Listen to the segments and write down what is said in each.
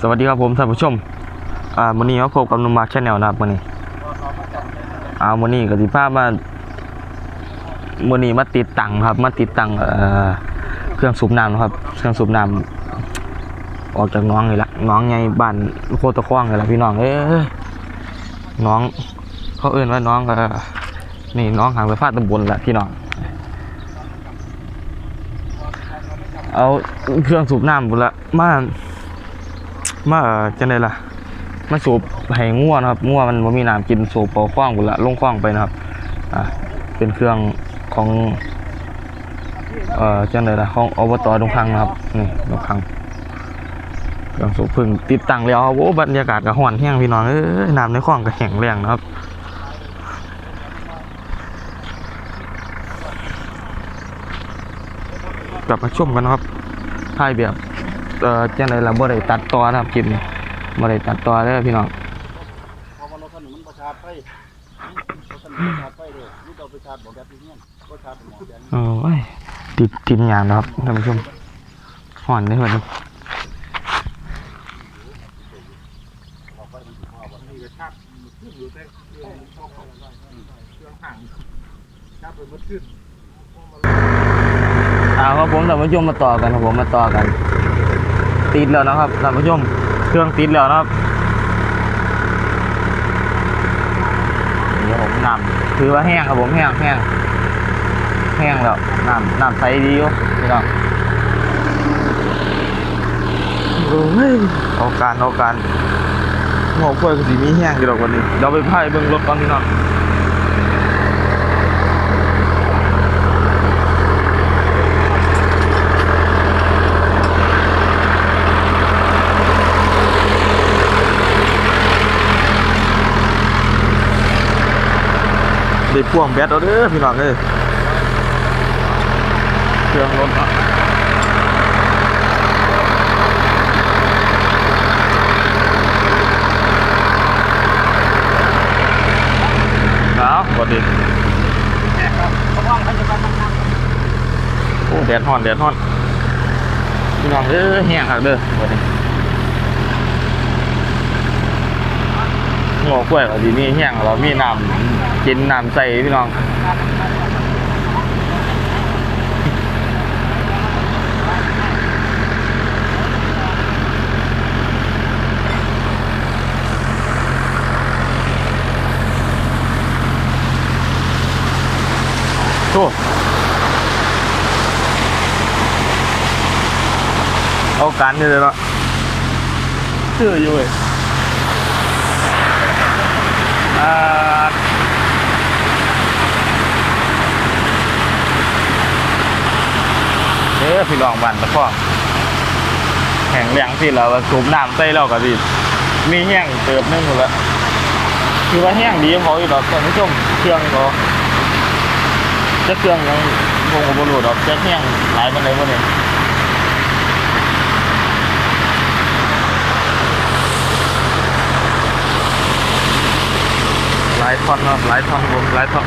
สวัสดีครับผมท่านผู้ชม อ่าวันนี้มาพบกับนุ่มมาร์คชาแนลนะครับวันนี้ อ่าวันนี้ก็สิพามาวันนี้มาติดตั้งครับ มาติดตั้งเอ่อเครื่องสูบน้ำนะครับ เครื่องสูบน้ำออกจากน้องนี่ละน้องไงบ้านโคตรคว้างนี่ละพี่น้อง เอ้ยน้อง เขาเอื่นว่าน้องก็นี่น้องหางไปฟาดตำบลละพี่น้อง เอาเครื่องสูบน้ำบุละมา มาจังไดล่ะมาสูบให้งัวนะครับงัวมันบ่มีน้ำกินสูบเป่าคว้างบุละลงคว้างไปนะครับอ่าเป็นเครื่องของเอ่อจังไดล่ะของอบตดงคังนะครับนี่ดงคังเครื่องสูบพึ่งติดตั้งแล้วครับโอ้บรรยากาศก็ร้อนแห้งพี่น้องเอ้ยน้ำในคลองก็แห้งแรงนะครับกลับมาชมกันนะครับถ่ายแบบ เอ่อจังไดล่ะบ่ได้ตัดต่อนะครับคลิปนี้บ่ได้ตัดต่อเด้อพี่น้องเพราะว่ารถคันนี้มันประชาร์จไฟรถคันนี้ประชาร์จไฟเลยนี่เราไปชาร์จบอกแบตที่เนี่ยก็ชาร์จเป็นหมอแบตโอ้ยติดติดยางนะครับท่านผู้ชมห่อนเลยเหมือนนี่ก็ชาร์จขึ้เครื่องมันชอบของเองห่างชาร์จเป็นมัดขึ้นอ่าครับผมท่านผู้ชมมาต่อกันครับผมมาต่อกัน ติดแล้วนะครับท่านผู้ชมเครื่องติดแล้วนะครับนี่ครับผมน้ำถือว่าแห้งครับผมแห้งแห้งแห้งแล้วน้ำน้ำใสดีอยู่พี่น้องโอ้ยเอาการเอาการหัวกล้วยก็สีมีแห้งอยู่ดอกวันนี้เดี๋ยวไปพายเบิ่งรถก่อนพี่น้อง ได้พ่วงแบตเอาเด้อพี่น้องเอ้ยเครื่องรถเนาะหนาวกว่าดีโอ้แดดฮ้อนแดดฮ้อนพี่น้องเอ้ยแห้งคักเด้อสวันนี้ งอกล้วยก็ดีมีแห้งเรามีน้ำกินน้ำใส่พี่น้องโอ้เอาการนี่เลยเนาะเชื่ออยู่เว้ยอ่า เด้อพี่รองบันตะพ่อแข็งแรงที่เราสูบน้ำใส่เราก็ดีมีแห้งเติบนึงหมดแล้วคือว่าแห้งดีเขาอยู่ดอกท่านผู้ชมเครื่องเขาจะเครื่องยังคงบรูดอกจะแห้งหลายมันเลยวันนี้ายท่อนเนาะหลายท่อนผมหลายท่อน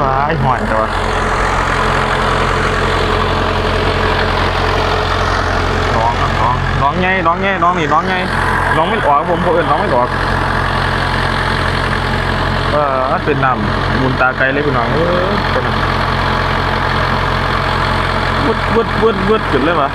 ว้ายหอยตัวน้องครับน้องน้องไงน้องไงน้องนี่น้องไงน้องไม่ออกผมผมเอื่นน้องไม่ออกเออเป็นน้ำมุนตาไกลเลยพี่น้องเออเป็นน้ำวุดวุดวุดวุดจุดเลยวะ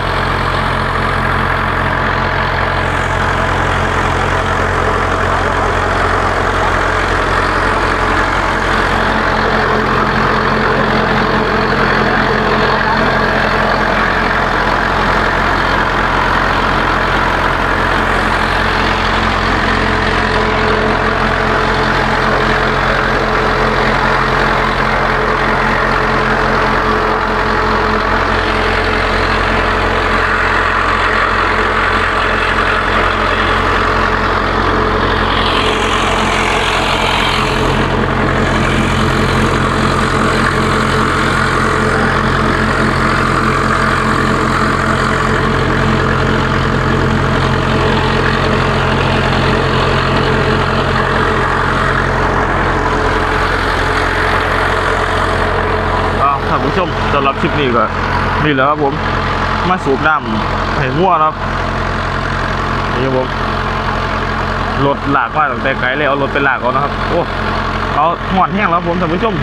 ำหรับคลิปนี้ก็นี่แหละครับผม มาสูบน้ำให้งัวนครับนี่ครับผมรถหลากมาตั้งแต่ไกลเลยเอารถไปหลากเอานะครับ โอ้เอาหอดแห้งแล้วผมท่านผู้ชม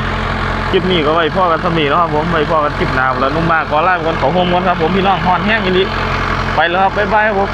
คลิปนี้ก็ไว้พ่อกันสมีแล้วครับผมไว้พ่อกันคลิปหน้าแล้วนุ่มมากขอลาไปก่อนขอโฮมก่อนครับผมพี่น้องหอดแห้งอีนี้ไปแล้วครับบ๊ายบายครับผม